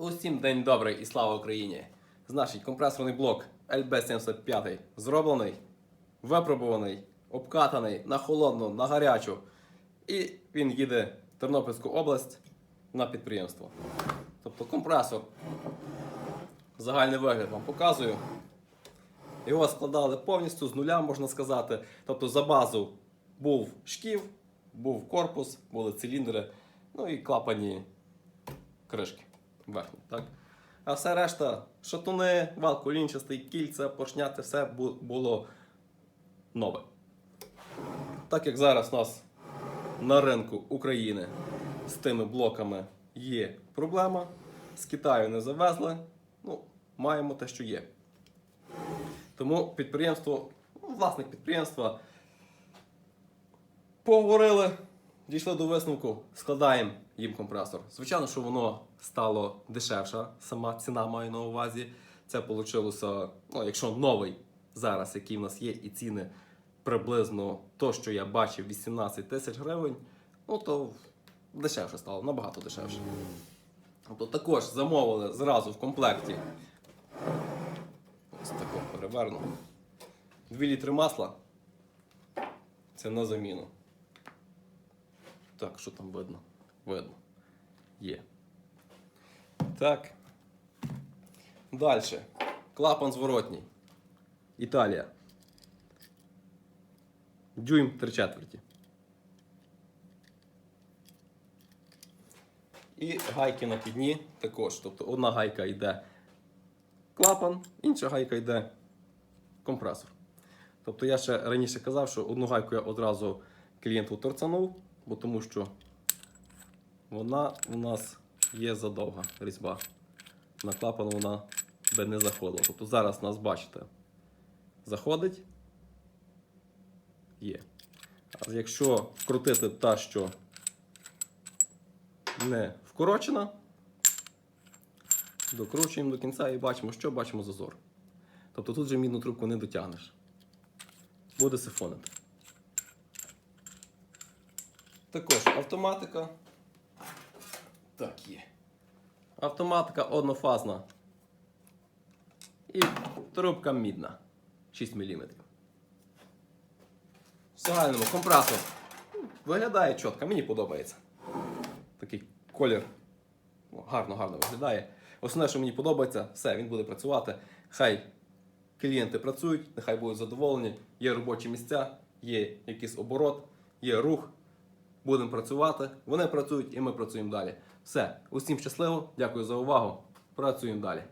Усім день добрий і слава Україні! Значить, компресорний блок LB75 зроблений, випробуваний, обкатаний на холодну, на гарячу. І він їде в Тернопільську область на підприємство. Тобто компресор. Загальний вигляд вам показую. Його складали повністю з нуля, можна сказати. Тобто за базу був шків, був корпус, були циліндри, ну і клапані кришки верхні. Так? А все решта, шатуни, вал колінчастий, кільця, поршняти, все було нове. Так як зараз у нас на ринку України з тими блоками є проблема, з Китаю не завезли, ну, маємо те, що є. Тому підприємство, ну, власник підприємства поговорили, дійшли до висновку, складаємо їм компресор. Звичайно, що воно стало дешевше, сама ціна маю на увазі. Це вийшло, ну, якщо новий зараз, який в нас є, і ціни приблизно то, що я бачив, 18 тисяч гривень, ну то дешевше стало, набагато дешевше. Тобто також замовили зразу в комплекті. Ось тако переверну. 2 літри масла. Це на заміну. Так, що там видно? Видно. Є. Так. Далі. Клапан зворотній. Італія. Дюйм 3 четверті. І гайки на підні також. Тобто одна гайка йде клапан, інша гайка йде компресор. Тобто я ще раніше казав, що одну гайку я одразу клієнту торцанув, бо тому що вона у нас є задовга різьба. На клапан вона би не заходила. Тобто зараз нас бачите, заходить, є. А якщо вкрутити та, що не вкорочена, докручуємо до кінця і бачимо, що бачимо зазор. Тобто тут вже мідну трубку не дотягнеш. Буде сифонити. Також автоматика. Так, є. Автоматика однофазна. І трубка мідна. 6 мм. В загальному компресор виглядає чітко, мені подобається. Такий колір ну, гарно, гарно виглядає. Основне, що мені подобається, все, він буде працювати. Хай клієнти працюють, нехай будуть задоволені, є робочі місця, є якийсь оборот, є рух. Будемо працювати, вони працюють і ми працюємо далі. Все, усім щасливо, дякую за увагу. Працюємо далі.